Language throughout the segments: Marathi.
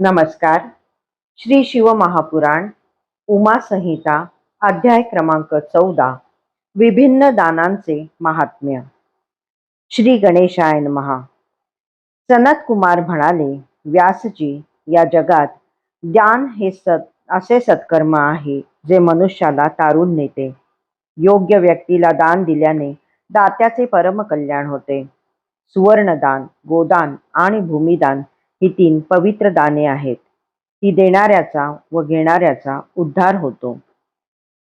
नमस्कार. श्री शिव महापुराण उमा संहिता अध्याय क्रमांक चौदा विभिन्न दानांचे महात्म्य. श्री गणेशायन महा सनत कुमार म्हणाले व्यासजी या जगात ज्ञान हे सत असे सत्कर्म आहे जे मनुष्याला तारून नेते. योग्य व्यक्तीला दान दिल्याने दात्याचे परम कल्याण होते. सुवर्णदान गोदान आणि भूमिदान ही तीन पवित्र दाने आहेत. ती देणाऱ्याचा व घेणाऱ्याचा उद्धार होतो.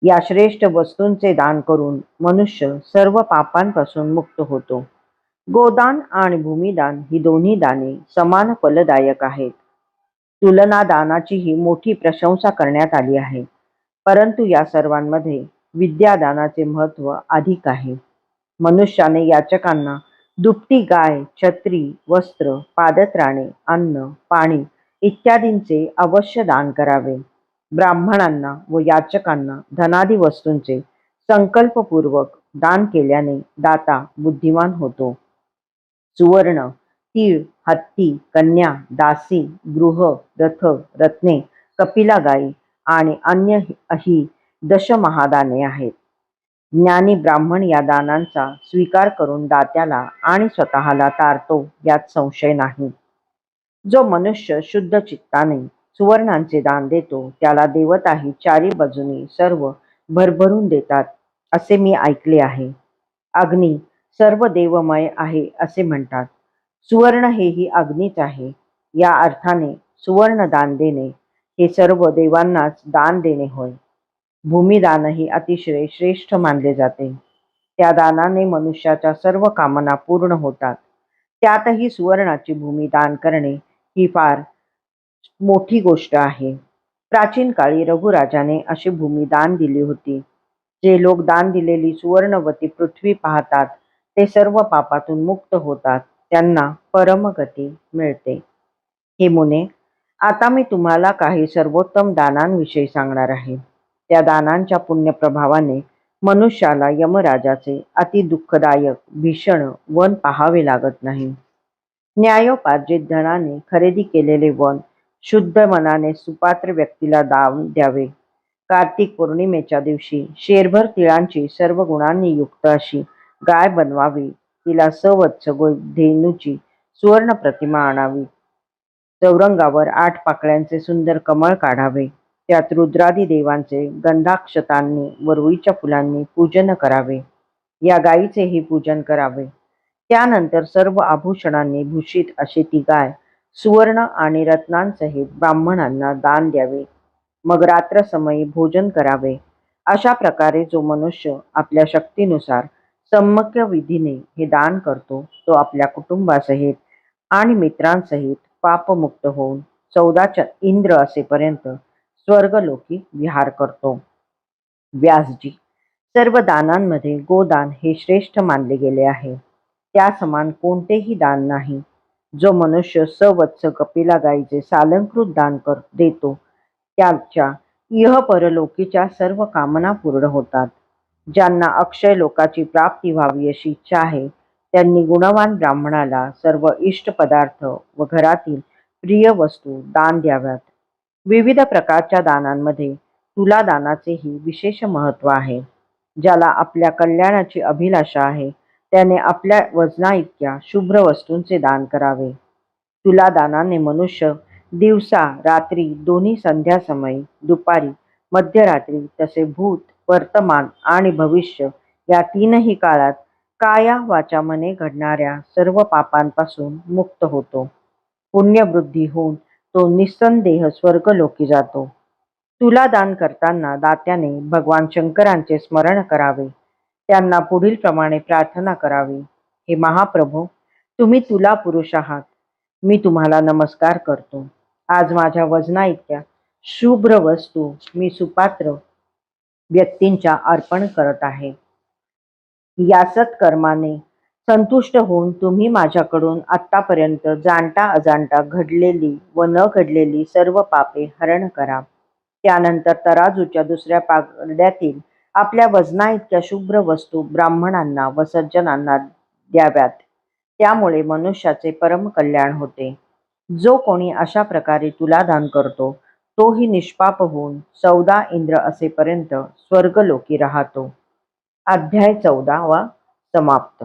या श्रेष्ठ वस्तूंचे दान करून मनुष्य सर्व पापांपासून मुक्त होतो. गोदान आणि भूमिदान ही दोन्ही दाने समान फलदायक आहेत. तुलना दानाचीही मोठी प्रशंसा करण्यात आली आहे. परंतु या सर्वांमध्ये विद्यादानाचे महत्त्व अधिक आहे. मनुष्याने याचकांना दुपटी गाय छत्री वस्त्र पादत्राणे अन्न पाणी इत्यादींचे अवश्य दान करावे. ब्राह्मणांना व याचकांना धनादी वस्तूंचे संकल्पपूर्वक दान केल्याने दाता बुद्धिमान होतो. सुवर्ण तीळ हत्ती कन्या दासी गृह रथ रत्ने कपिला गाई आणि अन्य ही दशमहादाने आहेत. ज्ञानी ब्राह्मण या दानांचा स्वीकार करून दात्याला आणि स्वतःला तारतो यात संशय नाही. जो मनुष्य शुद्ध चित्ताने सुवर्णांचे दान देतो त्याला देवताही चारी बाजूनी सर्व भरभरून देतात असे मी ऐकले आहे. अग्नी सर्व देवमय आहे असे म्हणतात. सुवर्ण हेही अग्नीच आहे. या अर्थाने सुवर्ण दान देणे हे सर्व देवांनाच दान देणे होय. भूमिदानही अतिशय श्रेष्ठ मानले जाते. त्या दानाने मनुष्याच्या सर्व कामना पूर्ण होतात. त्यातही सुवर्णाची भूमी दान करणे ही फार मोठी गोष्ट आहे. प्राचीन काळी रघुराजाने अशी भूमी दान दिली होती. जे लोक दान दिलेली सुवर्णवती पृथ्वी पाहतात ते सर्व पापातून मुक्त होतात. त्यांना परमगती मिळते. हे मुने आता मी तुम्हाला काही सर्वोत्तम दानांविषयी सांगणार आहे. त्या दानांच्या पुण्यप्रभावाने मनुष्याला यमराजाचे अति दुःखदायक भीषण वन पाहावे लागत नाही. न्यायोपार्जित धनाने खरेदी केलेले वन शुद्ध मनाने सुपात्र व्यक्तीला दान द्यावे. कार्तिक पौर्णिमेच्या दिवशी शेरभर तिळांची सर्व गुणांनी युक्त अशी गाय बनवावी. तिला सवत्स धेनूची सुवर्ण प्रतिमा आणावी. चौरंगावर आठ पाकळ्यांचे सुंदर कमळ काढावे. त्यात रुद्रादी देवांचे गंधाक्षतांनी व रुईच्या फुलांनी पूजन करावे. या गायीचेही पूजन करावे. त्यानंतर सर्व आभूषणांनी भूषित अशी ती गाय सुवर्ण आणि रत्नांसहित ब्राह्मणांना दान द्यावे. मग रात्रसमयी भोजन करावे. अशा प्रकारे जो मनुष्य आपल्या शक्तीनुसार सम्मक्य विधीने हे दान करतो तो आपल्या कुटुंबासहित आणि मित्रांसहित पापमुक्त होऊन चौदाच्या इंद्र असेपर्यंत स्वर्गलोकी विहार करतो. व्यासजी सर्व दानांमध्ये गोदान हे श्रेष्ठ मानले गेले आहे. त्या समान कोणतेही दान नाही. जो मनुष्य सवत्स कपिला गायीचे सालंकृत दान कर देतो त्याच्या इह परलोकीच्या सर्व कामना पूर्ण होतात. ज्यांना अक्षय लोकाची प्राप्ती व्हावी अशी इच्छा आहे त्यांनी गुणवान ब्राह्मणाला सर्व इष्ट पदार्थ व घरातील प्रिय वस्तू दान द्याव्यात. विविध प्रकारच्या दानांमध्ये तुला दानाचेही विशेष महत्त्व आहे. ज्याला आपल्या कल्याणाची अभिलाषा आहे त्याने आपल्या वजना इतक्या शुभ्र वस्तूंचे दान करावे. तुला दानाने मनुष्य दिवसा रात्री दोन्ही संध्यासमयी दुपारी मध्यरात्री तसे भूत वर्तमान आणि भविष्य या तीनही काळात काया वाचामने घडणाऱ्या सर्व पापांपासून मुक्त होतो. पुण्यवृद्धी होऊन तो निस्संदेह स्वर्गलोकी जातो. तुला दान करताना दात्याने भगवान शंकरांचे स्मरण करावे. त्यांना पुढील प्रमाणे प्रार्थना करावी. हे महाप्रभू तुम्ही तुला पुरुष आहात. मी तुम्हाला नमस्कार करतो. आज माझ्या वजना इतक्या शुभ्र वस्तू मी सुपात्र व्यक्तींच्या अर्पण करत आहे. या सत्कर्माने संतुष्ट होऊन तुम्ही माझ्याकडून आतापर्यंत जाणता अजाणता घडलेली व न घडलेली सर्व पापे हरण करा. त्यानंतर तराजूच्या दुसऱ्या पागड्यातील आपल्या वजना इतक्या शुभ्र वस्तू ब्राह्मणांना व सज्जनांना द्याव्यात. त्यामुळे मनुष्याचे परम कल्याण होते. जो कोणी अशा प्रकारे तुला दान करतो तोही निष्पाप होऊन चौदा इंद्र असेपर्यंत स्वर्गलोकी राहतो. अध्याय चौदा वा समाप्त.